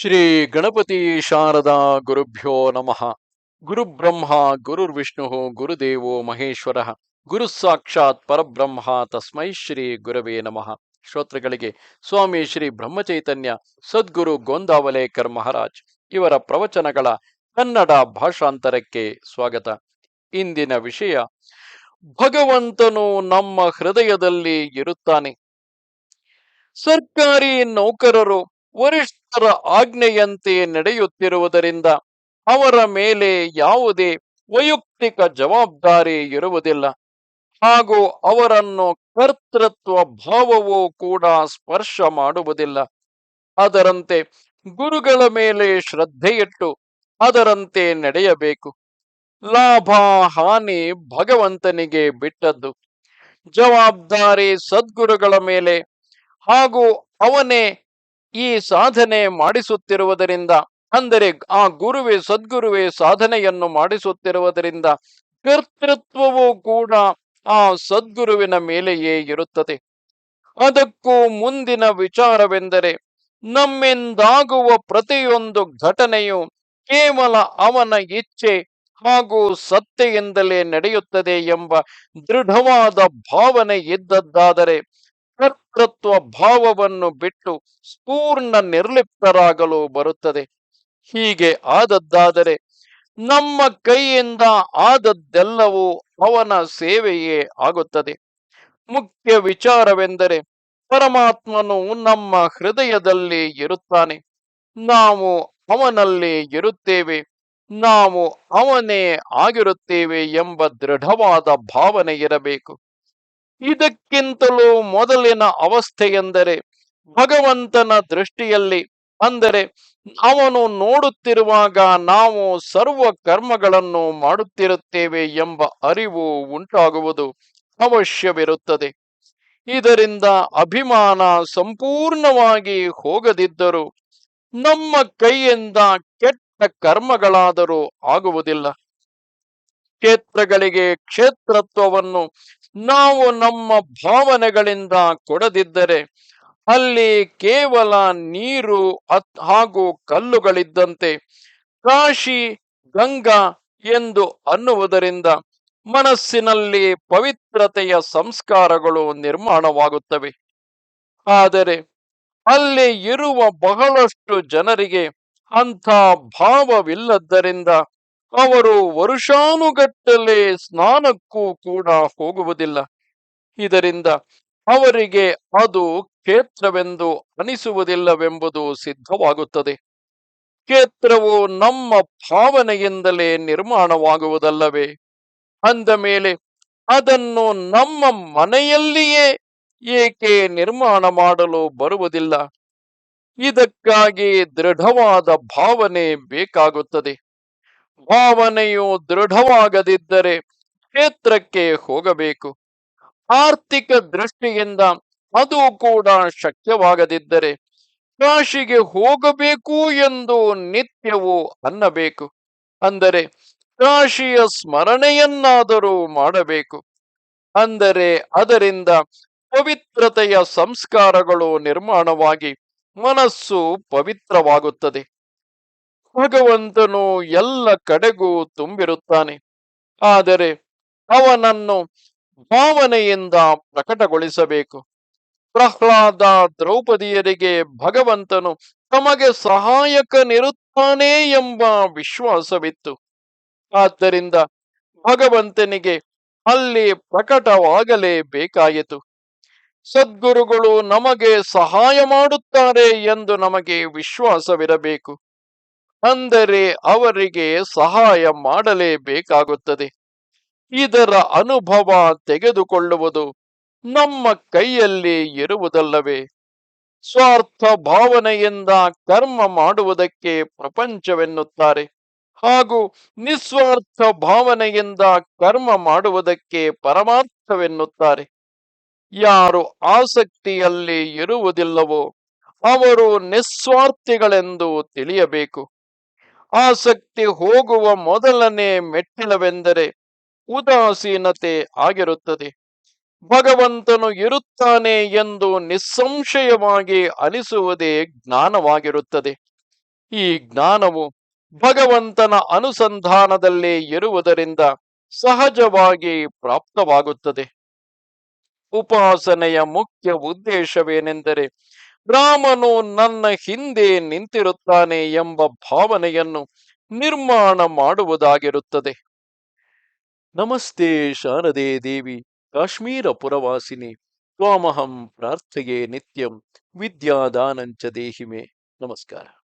ಶ್ರೀ ಗಣಪತಿ ಶಾರದಾ ಗುರುಭ್ಯೋ ನಮಃ. ಗುರುಬ್ರಹ್ಮ ಗುರುರ್ವಿಷ್ಣು ಗುರುದೇವೋ ಮಹೇಶ್ವರ, ಗುರು ಸಾಕ್ಷಾತ್ ಪರಬ್ರಹ್ಮ ತಸ್ಮೈ ಶ್ರೀ ಗುರವೇ ನಮಃ. ಶ್ರೋತೃಗಳಿಗೆ ಸ್ವಾಮಿ ಶ್ರೀ ಬ್ರಹ್ಮಚೈತನ್ಯ ಸದ್ಗುರು ಗೋಂದಾವಲೇಕರ್ ಮಹಾರಾಜ್ ಇವರ ಪ್ರವಚನಗಳ ಕನ್ನಡ ಭಾಷಾಂತರಕ್ಕೆ ಸ್ವಾಗತ. ಇಂದಿನ ವಿಷಯ, ಭಗವಂತನು ನಮ್ಮ ಹೃದಯದಲ್ಲಿ ಇರುತ್ತಾನೆ. ಸರ್ಕಾರಿ ನೌಕರರು ವರಿಷ್ಠರ ಆಜ್ಞೆಯಂತೆ ನಡೆಯುತ್ತಿರುವುದರಿಂದ ಅವರ ಮೇಲೆ ಯಾವುದೇ ವೈಯಕ್ತಿಕ ಜವಾಬ್ದಾರಿ ಇರುವುದಿಲ್ಲ. ಹಾಗೂ ಅವರನ್ನು ಕರ್ತೃತ್ವ ಭಾವವೂ ಕೂಡ ಸ್ಪರ್ಶ ಮಾಡುವುದಿಲ್ಲ. ಅದರಂತೆ ಗುರುಗಳ ಮೇಲೆ ಶ್ರದ್ಧೆಯಿಟ್ಟು ಅದರಂತೆ ನಡೆಯಬೇಕು. ಲಾಭ, ಹಾನಿ ಭಗವಂತನಿಗೆ ಬಿಟ್ಟದ್ದು. ಜವಾಬ್ದಾರಿ ಸದ್ಗುರುಗಳ ಮೇಲೆ ಹಾಗೂ ಅವನೇ ಈ ಸಾಧನೆ ಮಾಡಿಸುತ್ತಿರುವುದರಿಂದ, ಅಂದರೆ ಆ ಗುರುವೇ ಸದ್ಗುರುವೇ ಸಾಧನೆಯನ್ನು ಮಾಡಿಸುತ್ತಿರುವುದರಿಂದ ಕರ್ತೃತ್ವವು ಕೂಡ ಆ ಸದ್ಗುರುವಿನ ಮೇಲೆಯೇ ಇರುತ್ತದೆ. ಅದಕ್ಕೂ ಮುಂದಿನ ವಿಚಾರವೆಂದರೆ, ನಮ್ಮಿಂದಾಗುವ ಪ್ರತಿಯೊಂದು ಘಟನೆಯು ಕೇವಲ ಅವನ ಇಚ್ಛೆ ಹಾಗೂ ಸತ್ಯೆಯಿಂದಲೇ ನಡೆಯುತ್ತದೆ ಎಂಬ ದೃಢವಾದ ಭಾವನೆ ಇದ್ದದ್ದಾದರೆ ಕರ್ತೃತ್ವ ಭಾವವನ್ನು ಬಿಟ್ಟು ಪೂರ್ಣ ನಿರ್ಲಿಪ್ತರಾಗಲು ಬರುತ್ತದೆ. ಹೀಗೆ ಆದದ್ದಾದರೆ ನಮ್ಮ ಕೈಯಿಂದ ಆದದ್ದೆಲ್ಲವೂ ಅವನ ಸೇವೆಯೇ ಆಗುತ್ತದೆ. ಮುಖ್ಯ ವಿಚಾರವೆಂದರೆ ಪರಮಾತ್ಮನು ನಮ್ಮ ಹೃದಯದಲ್ಲಿ ಇರುತ್ತಾನೆ. ನಾವು ಅವನಲ್ಲಿ ಇರುತ್ತೇವೆ. ನಾವು ಅವನೇ ಆಗಿರುತ್ತೇವೆ ಎಂಬ ದೃಢವಾದ ಭಾವನೆ ಇರಬೇಕು. ಇದಕ್ಕಿಂತಲೂ ಮೊದಲಿನ ಅವಸ್ಥೆ ಎಂದರೆ ಭಗವಂತನ ದೃಷ್ಟಿಯಲ್ಲಿ ಅಂದರೆ ಅವನು ನೋಡುತ್ತಿರುವಾಗ ನಾವು ಸರ್ವ ಕರ್ಮಗಳನ್ನು ಮಾಡುತ್ತಿರುತ್ತೇವೆ ಎಂಬ ಅರಿವು ಉಂಟಾಗುವುದು ಅವಶ್ಯವಿರುತ್ತದೆ. ಇದರಿಂದ ಅಭಿಮಾನ ಸಂಪೂರ್ಣವಾಗಿ ಹೋಗದಿದ್ದರೂ ನಮ್ಮ ಕೈಯಿಂದ ಕೆಟ್ಟ ಕರ್ಮಗಳಾದರೂ ಆಗುವುದಿಲ್ಲ. ಕ್ಷೇತ್ರಗಳಿಗೆ ಕ್ಷೇತ್ರತ್ವವನ್ನು ನಾವು ನಮ್ಮ ಭಾವನೆಗಳಿಂದ ಕೊಡದಿದ್ದರೆ ಅಲ್ಲಿ ಕೇವಲ ನೀರು ಹಾಗೂ ಕಲ್ಲುಗಳಿದ್ದಂತೆ ಕಾಶಿ ಗಂಗಾ ಎಂದು ಅನ್ನುವುದರಿಂದ ಮನಸ್ಸಿನಲ್ಲಿ ಪವಿತ್ರತೆಯ ಸಂಸ್ಕಾರಗಳು ನಿರ್ಮಾಣವಾಗುತ್ತವೆ. ಆದರೆ ಅಲ್ಲಿ ಇರುವ ಬಹಳಷ್ಟು ಜನರಿಗೆ ಅಂಥ ಭಾವವಿಲ್ಲದ್ದರಿಂದ ಅವರು ವರುಷಾನುಗಟ್ಟಲೆ ಸ್ನಾನಕ್ಕೂ ಕೂಡ ಹೋಗುವುದಿಲ್ಲ. ಇದರಿಂದ ಅವರಿಗೆ ಅದು ಕ್ಷೇತ್ರವೆಂದು ಅನಿಸುವುದಿಲ್ಲವೆಂಬುದು ಸಿದ್ಧವಾಗುತ್ತದೆ. ಕ್ಷೇತ್ರವು ನಮ್ಮ ಭಾವನೆಯಿಂದಲೇ ನಿರ್ಮಾಣವಾಗುವುದಲ್ಲವೇ? ಅಂದ ಮೇಲೆ ಅದನ್ನು ನಮ್ಮ ಮನೆಯಲ್ಲಿಯೇ ಏಕೆ ನಿರ್ಮಾಣ ಮಾಡಲು ಬರುವುದಿಲ್ಲ? ಇದಕ್ಕಾಗಿ ದೃಢವಾದ ಭಾವನೆ ಬೇಕಾಗುತ್ತದೆ. ಭಾವನೆಯು ದೃಢವಾಗದಿದ್ದರೆ ಕ್ಷೇತ್ರಕ್ಕೆ ಹೋಗಬೇಕು. ಆರ್ಥಿಕ ದೃಷ್ಟಿಯಿಂದ ಅದು ಕೂಡ ಶಕ್ಯವಾಗದಿದ್ದರೆ ಕಾಶಿಗೆ ಹೋಗಬೇಕು ಎಂದು ನಿತ್ಯವೂ ಅನ್ನಬೇಕು. ಅಂದರೆ ಕಾಶಿಯ ಸ್ಮರಣೆಯನ್ನಾದರೂ ಮಾಡಬೇಕು. ಅಂದರೆ ಅದರಿಂದ ಪವಿತ್ರತೆಯ ಸಂಸ್ಕಾರಗಳು ನಿರ್ಮಾಣವಾಗಿ ಮನಸ್ಸು ಪವಿತ್ರವಾಗುತ್ತದೆ. ಭಗವಂತನು ಎಲ್ಲ ಕಡೆಗೂ ತುಂಬಿರುತ್ತಾನೆ. ಆದರೆ ಅವನನ್ನು ಭಾವನೆಯಿಂದ ಪ್ರಕಟಗೊಳಿಸಬೇಕು. ಪ್ರಹ್ಲಾದ ದ್ರೌಪದಿಯರಿಗೆ ಭಗವಂತನು ತಮಗೆ ಸಹಾಯಕನಿರುತ್ತಾನೆ ಎಂಬ ವಿಶ್ವಾಸವಿತ್ತು. ಆದ್ದರಿಂದ ಭಗವಂತನಿಗೆ ಅಲ್ಲಿ ಪ್ರಕಟವಾಗಲೇಬೇಕಾಯಿತು. ಸದ್ಗುರುಗಳು ನಮಗೆ ಸಹಾಯ ಮಾಡುತ್ತಾರೆ ಎಂದು ನಮಗೆ ವಿಶ್ವಾಸವಿರಬೇಕು. ಅಂದರೆ ಅವರಿಗೆ ಸಹಾಯ ಮಾಡಲೇಬೇಕಾಗುತ್ತದೆ. ಇದರ ಅನುಭವ ತೆಗೆದುಕೊಳ್ಳುವುದು ನಮ್ಮ ಕೈಯಲ್ಲಿ ಇರುವುದಲ್ಲವೇ? ಸ್ವಾರ್ಥ ಭಾವನೆಯಿಂದ ಕರ್ಮ ಮಾಡುವುದಕ್ಕೆ ಪ್ರಪಂಚವೆನ್ನುತ್ತಾರೆ. ಹಾಗೂ ನಿಸ್ವಾರ್ಥ ಭಾವನೆಯಿಂದ ಕರ್ಮ ಮಾಡುವುದಕ್ಕೆ ಪರಮಾರ್ಥವೆನ್ನುತ್ತಾರೆ. ಯಾರು ಆಸಕ್ತಿಯಲ್ಲಿ ಇರುವುದಿಲ್ಲವೋ, ಅವರು ನಿಸ್ವಾರ್ಥಿಗಳೆಂದು ತಿಳಿಯಬೇಕು. ಆಸಕ್ತಿ ಹೋಗುವ ಮೊದಲನೇ ಮೆಟ್ಟಿಲವೆಂದರೆ ಉದಾಸೀನತೆ ಆಗಿರುತ್ತದೆ. ಭಗವಂತನು ಇರುತ್ತಾನೆ ಎಂದು ನಿಸ್ಸಂಶಯವಾಗಿ ಅನಿಸುವುದೇ ಜ್ಞಾನವಾಗಿರುತ್ತದೆ. ಈ ಜ್ಞಾನವು ಭಗವಂತನ ಅನುಸಂಧಾನದಲ್ಲಿ ಇರುವುದರಿಂದ ಸಹಜವಾಗಿ ಪ್ರಾಪ್ತವಾಗುತ್ತದೆ. ಉಪಾಸನೆಯ ಮುಖ್ಯ ಉದ್ದೇಶವೇನೆಂದರೆ ರಾಮನು ನನ್ನ ಹಿಂದೆ ನಿಂತಿರುತ್ತಾನೆ ಎಂಬ ಭಾವನೆಯನ್ನು ನಿರ್ಮಾಣ ಮಾಡುವುದಾಗಿರುತ್ತದೆ. ನಮಸ್ತೆ ಶಾರದೆ ದೇವಿ, ಕಾಶ್ಮೀರ ಪುರವಾಸಿನಿ, ತ್ವಾಮಹಂ ಪ್ರಾರ್ಥೆಯೇ ನಿತ್ಯಂ ವಿದ್ಯಾದಾನಂಚ ದೇಹಿಮೆ. ನಮಸ್ಕಾರ.